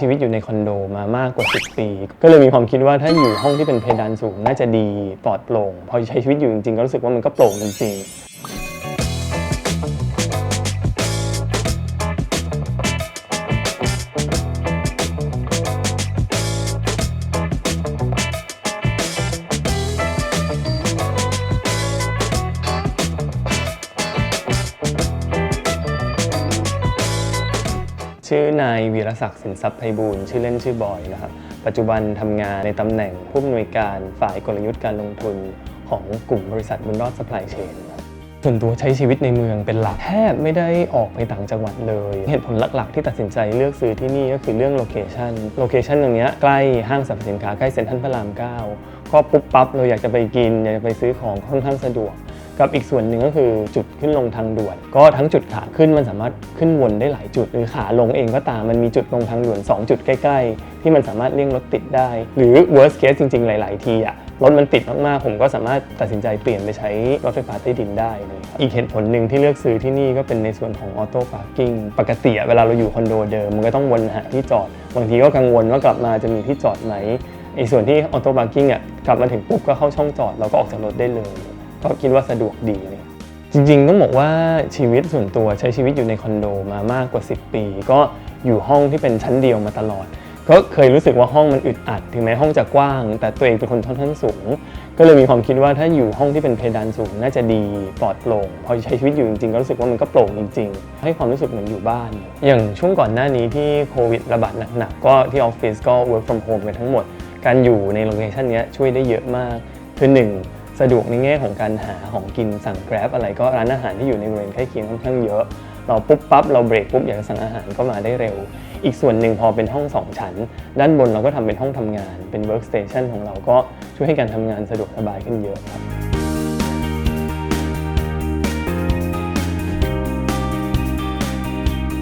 ชีวิตอยู่ในคอนโดมามากกว่า 10 ปี ก็เลยมีความคิดว่าถ้าอยู่ห้องที่เป็นเพดานสูงน่าจะดีปลอดโปร่ง พอใช้ชีวิตอยู่จริงๆก็รู้สึกว่ามันก็โปร่งจริงๆ ชื่อนายวีรศักดิ์สินทรัพย์ไพบูลชื่อเล่นชื่อบอยนะครับ ปัจจุบันทำงานในตำแหน่งผู้อำนวยการฝ่ายกลยุทธ์การลงทุนของกลุ่มบริษัทบุญรอดสปายเชนส่วนตัวใช้ชีวิตในเมืองเป็นหลักแทบไม่ได้ออกไปต่างจังหวัดเลย เหตุผลหลักๆ ที่ตัดสินใจเลือกซื้อที่นี่ก็คือเรื่องโลเคชันโลเคชันตรงนี้ใกล้ห้างสรรพสินค้าใกล้เซ็นทรัลพระราม 9 ก็ปุ๊บปั๊บเราอยากจะไปกิน อยากจะไปซื้อของค่อนข้างสะดวก กับอีกส่วนหนึ่งก็คือจุดขึ้นลงทางด่วน ก็ทั้งจุดขาขึ้นมันสามารถขึ้นวนได้หลายจุด หรือขาลงเองก็ตามมันมีจุดลงทางด่วน 2 จุดใกล้ๆ ที่มันสามารถเลี่ยงรถติดได้ หรือ worst case จริงๆ หลาย ๆ ทีอะรถมันติดมากๆ ผมก็สามารถตัดสินใจเปลี่ยนไปใช้รถไฟฟ้าใต้ดินได้เลยอีกเหตุผลหนึ่งที่เลือกซื้อที่นี่ก็เป็นในส่วนของออโต้พาร์กิ้งปกติเวลาเราอยู่คอนโดเดิมมันก็ต้องวนหาที่จอด บางทีก็กังวลว่ากลับมาจะมีที่จอดไหมไอ้ส่วนที่ออโต้พาร์กิ้งอะกลับมาถึงปุ๊บก็เข้าช่องจอดเราก็ออกจากรถได้เลย ก็คิดว่าสะดวกดีเลยจริงๆต้องบอกว่าชีวิตส่วนตัวใช้ชีวิตอยู่ในคอนโดมามากกว่า 10 ปี ก็อยู่ห้องที่เป็นชั้นเดียวมาตลอด ก็เคยรู้สึกว่าห้องมันอึดอัด ถึงแม้ห้องจะกว้าง แต่ตัวเองเป็นคนค่อนข้างสูง ก็เลยมีความคิดว่าถ้าอยู่ห้องที่เป็นเพดานสูงน่าจะดีปลอดโปร่งพอใช้ชีวิตอยู่จริงๆก็รู้สึกว่ามันก็โปร่งจริง ๆ ให้ความรู้สึกเหมือนอยู่บ้าน อย่างช่วงก่อนหน้านี้ที่โควิดระบาดหนักๆก็ที่ออฟฟิศก็ work from home กันทั้งหมด การอยู่ในโลเคชันนี้ช่วยได้เยอะมากคือหนึ่ง สะดวกในแง่ของการหาของกินสั่ง Grab อะไรก็ร้านอาหารที่อยู่ในบริเวณใกล้เคียงค่อนข้างเยอะ เราปุ๊บปั๊บเราเบรกปุ๊บอยากจะสั่งอาหารก็มาได้เร็ว อีกส่วนหนึ่งพอเป็นห้อง 2 ชั้น ด้านบนเราก็ทำเป็นห้องทำงานเป็น workstation ของเราก็ช่วยให้การทำงานสะดวกสบายขึ้นเยอะครับ